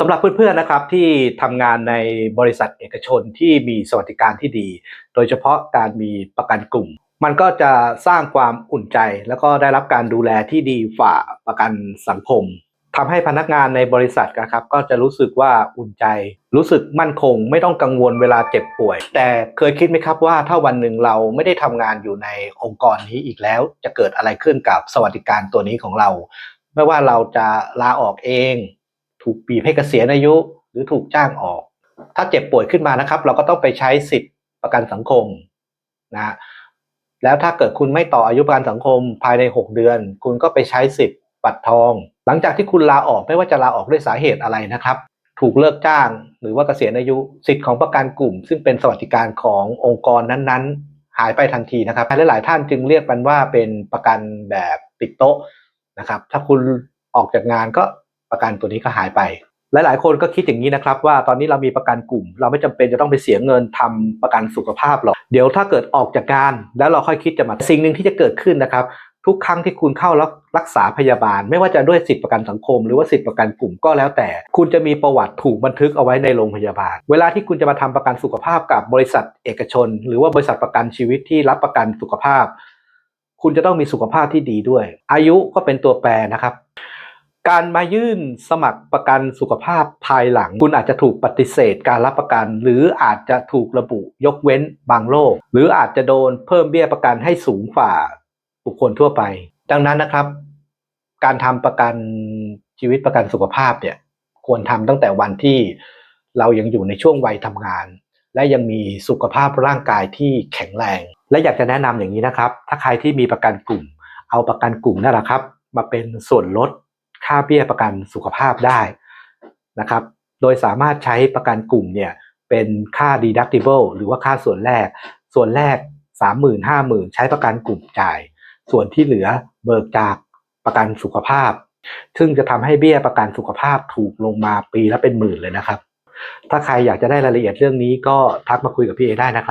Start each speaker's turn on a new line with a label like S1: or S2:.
S1: สำหรับเพื่อนๆนะครับที่ทำงานในบริษัทเอกชนที่มีสวัสดิการที่ดี โดยเฉพาะการมีประกันกลุ่ม มันก็จะสร้างความอุ่นใจ แล้วก็ได้รับการดูแลที่ดีฝ่าประกันสังคมทำให้พนักงานในบริษัทนะครับ ก็จะรู้สึกว่าอุ่นใจ รู้สึกมั่นคง ไม่ต้องกังวลเวลาเจ็บป่วย แต่เคยคิดไหมครับว่าถ้าวันหนึ่งเราไม่ได้ทำงานอยู่ในองค์กรนี้อีกแล้ว จะเกิดอะไรขึ้นกับสวัสดิการตัวนี้ของเรา ไม่ว่าเราจะลาออกเอง ถูกบีบให้เกษียณอายุ หรือถูกจ้างออก ถ้าเจ็บป่วยขึ้นมานะครับ เราก็ต้องไปใช้สิทธิประกันสังคมนะฮะแล้วถ้าเกิดคุณไม่ต่ออายุประกันสังคมภายใน 6 เดือน คุณก็ไปใช้สิทธิ์บัตรทอง หลังจากที่คุณลาออกไม่ว่าจะลาออกด้วยสาเหตุอะไรนะครับ ถูกเลิกจ้างหรือว่าเกษียณอายุสิทธิ์ของประกันกลุ่ม ซึ่งเป็นสวัสดิการขององค์กรนั้นๆ หายไปทันทีนะครับหลายๆท่านจึงเรียกมันว่าเป็นประกันแบบติดโต๊ะนะครับ ถ้าคุณออกจากงานก็ ประกันตัวนี้ก็หายไป หลาย ๆ คนก็คิดอย่างนี้นะครับว่าตอนนี้เรามีประกันกลุ่ม เราไม่จำเป็นจะต้องไปเสียเงินทำประกันสุขภาพหรอกเดี๋ยวถ้าเกิดออกจากงานแล้วเราค่อยคิดจะมาสิ่งหนึ่งที่จะเกิดขึ้นนะครับทุกครั้งที่คุณเข้ารับรักษาพยาบาล ไม่ว่าจะด้วยสิทธิประกันสังคม หรือว่าสิทธิประกันกลุ่มก็แล้วแต่ คุณจะมีประวัติถูกบันทึกเอาไว้ในโรงพยาบาล เวลาที่คุณจะมาทำประกันสุขภาพกับบริษัทเอกชน หรือว่าบริษัทประกันชีวิตที่รับประกันสุขภาพ คุณจะต้องมีสุขภาพที่ดีด้วย อายุก็เป็นตัวแปรนะครับ การมายื่นสมัครประกันสุขภาพภายหลัง คุณอาจจะถูกปฏิเสธการรับประกัน หรืออาจจะถูกระบุยกเว้นบางโรคหรืออาจจะโดนเพิ่มเบี้ยประกันให้สูงกว่าบุคคลทั่วไป ดังนั้นนะครับ การทำประกันชีวิตประกันสุขภาพเนี่ยควรทำตั้งแต่วันที่เรายังอยู่ในช่วงวัยทำงาน และยังมีสุขภาพร่างกายที่แข็งแรง และอยากจะแนะนำอย่างนี้นะครับ ถ้าใครที่มีประกันกลุ่ม เอาประกันกลุ่มนั่นแหละครับ มาเป็นส่วนลด ค่าเบี้ยประกันสุขภาพได้นะครับ โดยสามารถใช้ประกันกลุ่มเนี่ยเป็นค่า deductible หรือว่าค่าส่วนแรก ส่วนแรก 30,000 50,000 ใช้ประกันกลุ่มจ่าย ส่วนที่เหลือเบิกจากประกันสุขภาพ ซึ่งจะทำให้เบี้ยประกันสุขภาพถูกลงมาปีละเป็นหมื่นเลยนะครับ ถ้าใครอยากจะได้รายละเอียดเรื่องนี้ก็ทักมาคุยกับพี่เอได้นะครับ